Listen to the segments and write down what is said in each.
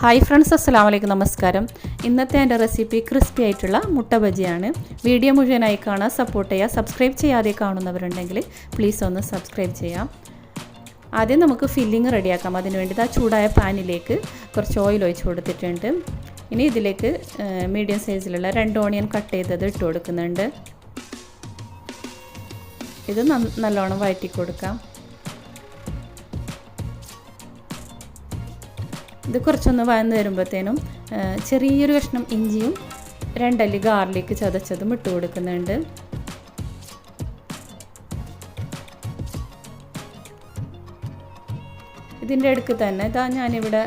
Hi friends അസ്സാം വലൈക്കും നമസ്കാരം ഇന്നത്തെ എന്റെ റെസിപ്പി ക്രിസ്പി ആയിട്ടുള്ള മുട്ട ബജിയാണ്. വീഡിയോ മുഴുവനായി കാണാൻ സപ്പോർട്ട് ചെയ്യുക സബ്സ്ക്രൈബ് ചെയ്യാതെ കാണുന്നവരുണ്ടെങ്കിൽ പ്ലീസ് ഒന്ന് സബ്സ്ക്രൈബ് ചെയ്യാം. ആദ്യം നമുക്ക് ഫില്ലിങ് റെഡിയാക്കാം അതിന് വേണ്ടി ആ ചൂടായ പാനിലേക്ക് കുറച്ച് ഓയിൽ ഒഴിച്ച് കൊടുത്തിട്ടുണ്ട്. ഇനി ഇതിലേക്ക് മീഡിയം സൈസിലുള്ള രണ്ട് ഓണിയൻ കട്ട് ചെയ്തത് ഇട്ട് കൊടുക്കുന്നുണ്ട്. ഇത് നല്ലോണം വഴറ്റി കൊടുക്കാം. ഇത് കുറച്ചൊന്ന് വഴന്ന് വരുമ്പോഴത്തേനും ചെറിയൊരു കഷ്ണം ഇഞ്ചിയും രണ്ടല്ലി ഗാർലിക്ക് ചതച്ചതും ഇട്ട് കൊടുക്കുന്നുണ്ട്. ഇതിന്റെ അടുക്ക് തന്നെ ഇതാ ഞാനിവിടെ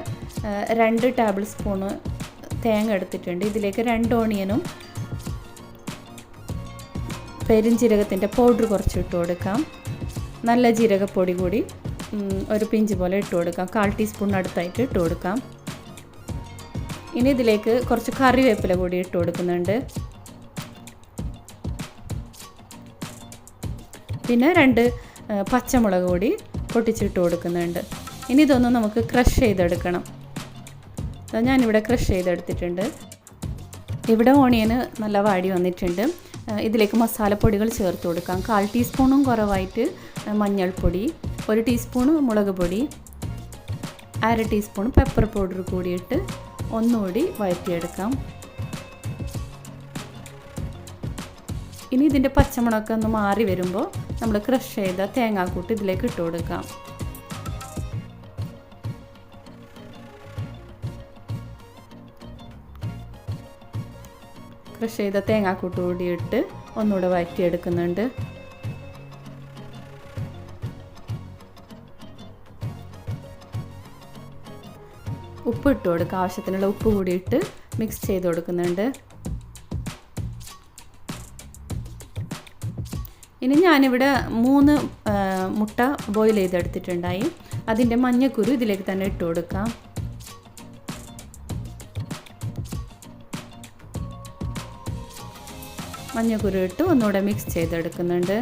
രണ്ട് ടേബിൾ സ്പൂണ് തേങ്ങ എടുത്തിട്ടുണ്ട്. ഇതിലേക്ക് രണ്ട് ഓണിയനും പെരിഞ്ജീരകത്തിന്റെ പൗഡർ കുറച്ച് ഇട്ട് കൊടുക്കാം. നല്ല ജീരകപ്പൊടി കൂടി. ഒരു പിഞ്ച് പോലെ ഇട്ട് കൊടുക്കാം. കാൽ ടീസ്പൂൺ അടുത്തായിട്ട് ഇട്ട് കൊടുക്കാം. ഇനി ഇതിലേക്ക് കുറച്ച് കറിവേപ്പില കൂടി ഇട്ട് കൊടുക്കുന്നുണ്ട്. പിന്നെ രണ്ട് പച്ചമുളക് കൂടി പൊട്ടിച്ചിട്ട് കൊടുക്കുന്നുണ്ട്. ഇനി ഇതൊന്നും നമുക്ക് ക്രഷ് ചെയ്തെടുക്കണം. ഞാനിവിടെ ക്രഷ് ചെയ്തെടുത്തിട്ടുണ്ട്. ഇവിടെ ഓണിയന് നല്ല വാടി വന്നിട്ടുണ്ട്. ഇതിലേക്ക് മസാലപ്പൊടികൾ ചേർത്ത് കൊടുക്കാം. കാൽ ടീസ്പൂണും കുറവായിട്ട് മഞ്ഞൾപ്പൊടി ഒരു ടീസ്പൂൺ മുളക് പൊടി അര ടീസ്പൂൺ പെപ്പർ പൗഡർ കൂടിയിട്ട് ഒന്നുകൂടി വഴറ്റിയെടുക്കാം. ഇനി ഇതിന്റെ പച്ചമുളകൊക്കെ ഒന്ന് മാറി വരുമ്പോൾ നമ്മൾ ക്രഷ് ചെയ്ത തേങ്ങാക്കൂട്ട് ഇതിലേക്ക് ഇട്ട് കൊടുക്കാം. ക്രഷ് ചെയ്ത തേങ്ങാക്കൂട്ട് കൂടിയിട്ട് ഒന്നുകൂടെ വഴറ്റിയെടുക്കുന്നുണ്ട്. ഉപ്പ് ഇട്ട് കൊടുക്കുക. ആവശ്യത്തിനുള്ള ഉപ്പ് കൂടി ഇട്ട് മിക്സ് ചെയ്ത് കൊടുക്കുന്നുണ്ട്. ഇനി ഞാനിവിടെ മൂന്ന് മുട്ട ബോയിൽ ചെയ്തെടുത്തിട്ടുണ്ടായി. അതിന്റെ മഞ്ഞക്കുരു ഇതിലേക്ക് തന്നെ ഇട്ട് കൊടുക്കാം. മഞ്ഞക്കുരു ഇട്ട് ഒന്നുകൂടെ മിക്സ് ചെയ്തെടുക്കുന്നുണ്ട്.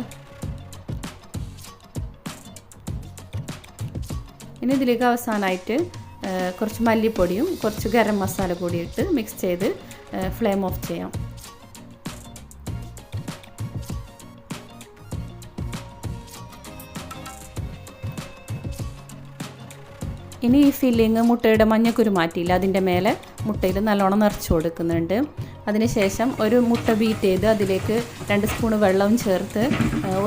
ഇനി ഇതിലേക്ക് അവസാനമായിട്ട് കുറച്ച് മല്ലിപ്പൊടിയും കുറച്ച് ഗരം മസാല കൂടി ഇട്ട് മിക്സ് ചെയ്ത് ഫ്ലെയിം ഓഫ് ചെയ്യാം. ഇനി ഈ ഫില്ലിങ് മുട്ടയുടെ മഞ്ഞക്കുരു മാറ്റിയില്ല അതിന്റെ മേലെ മുട്ടയിൽ നല്ലോണം നിറച്ച് കൊടുക്കുന്നുണ്ട്. അതിനുശേഷം ഒരു മുട്ട ബീറ്റ് ചെയ്ത് അതിലേക്ക് രണ്ട് സ്പൂൺ വെള്ളവും ചേർത്ത്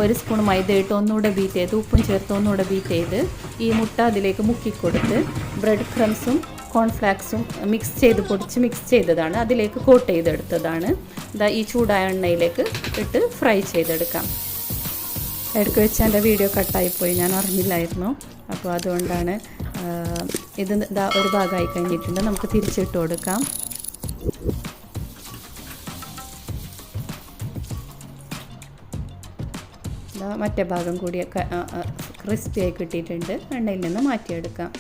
ഒരു സ്പൂൺ മൈദ ഇട്ട് ഒന്നുകൂടെ ബീറ്റ് ചെയ്ത് ഉപ്പും ചേർത്ത് ഒന്നുകൂടെ ബീറ്റ് ചെയ്ത് ഈ മുട്ട അതിലേക്ക് മുക്കിക്കൊടുത്ത് ബ്രെഡ് ക്രംസും കോൺഫ്ലാക്സും മിക്സ് ചെയ്ത് പൊടിച്ച് മിക്സ് ചെയ്തതാണ്. അതിലേക്ക് കോട്ട് ചെയ്തെടുത്തതാണ്. ഇതാ ഈ ചൂടായ എണ്ണയിലേക്ക് ഇട്ട് ഫ്രൈ ചെയ്തെടുക്കാം. ഇടയ്ക്ക് വെച്ച് എന്റെ വീഡിയോ കട്ടായിപ്പോയി ഞാൻ അറിഞ്ഞില്ലായിരുന്നു. അപ്പോൾ അതുകൊണ്ടാണ് ഇതാ ഒരു ഭാഗമായി കഴിഞ്ഞിട്ടുണ്ട്. നമുക്ക് തിരിച്ചിട്ട് കൊടുക്കാം. മറ്റേ ഭാഗം കൂടി ക്രിസ്പിയായി കിട്ടിയിട്ടുണ്ട്. എണ്ണയിൽ നിന്ന് മാറ്റിയെടുക്കാം.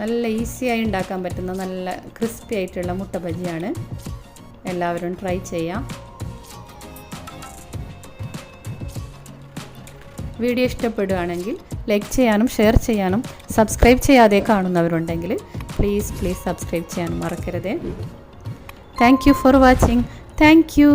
നല്ല ഈസിയായി ഉണ്ടാക്കാൻ പറ്റുന്ന നല്ല ക്രിസ്പി ആയിട്ടുള്ള മുട്ട ബജിയാണ്. എല്ലാവരും ട്രൈ ചെയ്യാം. വീഡിയോ ഇഷ്ടപ്പെടുകയാണെങ്കിൽ ലൈക്ക് ചെയ്യാനും ഷെയർ ചെയ്യാനും സബ്സ്ക്രൈബ് ചെയ്യാതെ കാണുന്നവരുണ്ടെങ്കിൽ പ്ലീസ് പ്ലീസ് സബ്സ്ക്രൈബ് ചെയ്യാനും മറക്കരുത്. Thank you for watching thank you